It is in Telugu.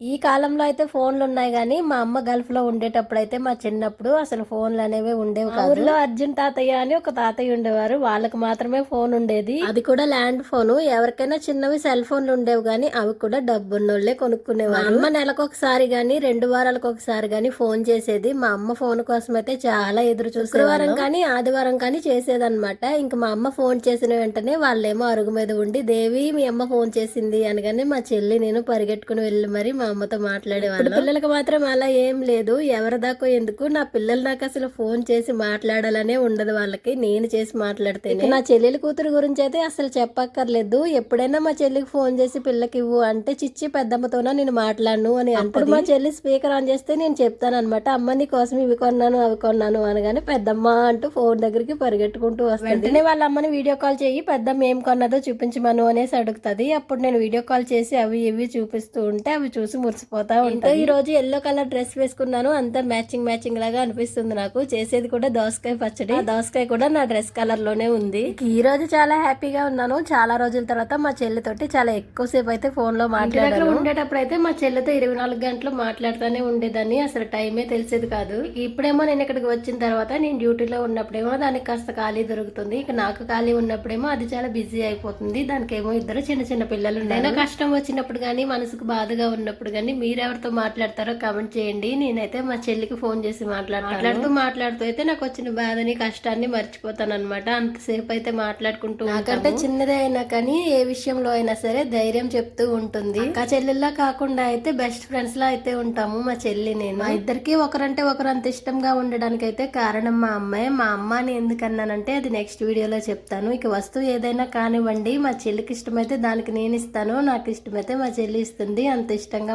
ఈ కాలంలో అయితే ఫోన్లు ఉన్నాయి కానీ మా అమ్మ గల్ఫ్లో ఉండేటప్పుడు అయితే మా చిన్నప్పుడు అసలు ఫోన్లు అనేవి ఉండేవి కాదు. ఊర్లో అర్జున్ తాతయ్య అని ఒక తాతయ్య ఉండేవారు. వాళ్ళకి మాత్రమే ఫోన్ ఉండేది. అది కూడా ల్యాండ్ ఫోన్. ఎవరికైనా చిన్నవి సెల్ ఫోన్లు ఉండేవి కానీ అవి కూడా డబ్బున్నోళ్ళే కొనుక్కునేవారు. అమ్మ నెలకు ఒకసారి గాని రెండు వారాలకు ఒకసారి గాని ఫోన్ చేసేది. మా అమ్మ ఫోన్ కోసం అయితే చాలా ఎదురు చూసి శుక్రవారం కానీ ఆదివారం కానీ చేసేదన్నమాట. ఇంకా మా అమ్మ ఫోన్ చేసిన వెంటనే వాళ్ళేమో అరుగు మీద ఉండి దేవి మీ అమ్మ ఫోన్ చేసింది అనగానే మా చెల్లి నేను పరిగెట్టుకుని వెళ్ళి మరి మా అమ్మతో మాట్లాడేవాళ్ళు పిల్లలకి మాత్రం అలా ఏం లేదు. ఎవరి దాకా ఎందుకు? నా పిల్లలు నాకు అసలు ఫోన్ చేసి మాట్లాడాలనే ఉండదు వాళ్ళకి. నేను చేసి మాట్లాడితే నా చెల్లెలి కూతురు గురించి అయితే అసలు చెప్పక్కర్లేదు. ఎప్పుడైనా మా చెల్లికి ఫోన్ చేసి పిల్లకి ఇవ్వు అంటే చిచ్చి పెద్దమ్మతోనా నేను మాట్లాడను అని అప్పుడు మా చెల్లి స్పీకర్ ఆన్ చేస్తే నేను చెప్తాను అనమాట అమ్మ నీ కోసం ఇవి కొన్నాను అవి కొన్నాను అనగానే పెద్దమ్మ అంటూ ఫోన్ దగ్గరికి పరిగెట్టుకుంటూ వస్తుంది. వెంటనే వాళ్ళ అమ్మని వీడియో కాల్ చేయి పెద్దమ్మ ఏం కొన్నదో చూపించమను అనేసి అడుగుతుంది. అప్పుడు నేను వీడియో కాల్ చేసి అవి ఇవి చూపిస్తూ ఉంటే అవి చూసి మురిసిపోతా ఉంటాయి ఈ రోజు ఎల్లో కలర్ డ్రెస్ వేసుకున్నాను. అంతా మ్యాచింగ్ మ్యాచింగ్ లాగా అనిపిస్తుంది నాకు. చేసేది కూడా దోసకాయ పచ్చడి. దోసకాయ కూడా నా డ్రెస్ కలర్లోనే ఉంది. ఈ రోజు చాలా హ్యాపీగా ఉన్నాను. చాలా రోజుల తర్వాత మా చెల్లితోటి చాలా ఎక్కువసేపు అయితే ఫోన్లో మాట్లాడాను. ఉండేటప్పుడు అయితే మా చెల్లితో ఇరవై నాలుగు గంటలు మాట్లాడుతూనే ఉండేదాన్ని. అసలు టైమే తెలిసేది కాదు. ఇప్పుడేమో నేను ఇక్కడికి వచ్చిన తర్వాత నేను డ్యూటీలో ఉన్నప్పుడేమో దానికి కాస్త ఖాళీ దొరుకుతుంది. ఇక నాకు ఖాళీ ఉన్నప్పుడేమో అది చాలా బిజీ అయిపోతుంది. దానికేమో ఇద్దరు చిన్న చిన్న పిల్లలు నేను కష్టం వచ్చినప్పుడు కానీ మనసుకు బాధగా ఉన్నప్పుడు కానీ మీరెవరితో మాట్లాడతారో కామెంట్ చేయండి. నేనైతే మా చెల్లికి ఫోన్ చేసి మాట్లాడతాను. మాట్లాడుతూ మాట్లాడుతూ అయితే నాకు వచ్చిన బాధని కష్టాన్ని మర్చిపోతాను అనమాట అంతసేపు అయితే మాట్లాడుకుంటూ నాకంటే చిన్నదే అయినా కానీ ఏ విషయంలో అయినా సరే ధైర్యం చెప్తూ ఉంటుంది. అక్క చెల్లెల్లా కాకుండా అయితే బెస్ట్ ఫ్రెండ్స్ లా అయితే ఉంటాము మా చెల్లి నేను. మా ఇద్దరికి ఒకరంటే ఒకరు అంత ఇష్టంగా ఉండడానికి అయితే కారణం మా అమ్మాయి. మా అమ్మని ఎందుకన్నానంటే అది నెక్స్ట్ వీడియోలో చెప్తాను. ఇక వస్తువు ఏదైనా కానివ్వండి మా చెల్లికి ఇష్టమైతే దానికి నేను ఇస్తాను నాకు ఇష్టమైతే మా చెల్లి ఇస్తుంది. అంత ఇష్టంగా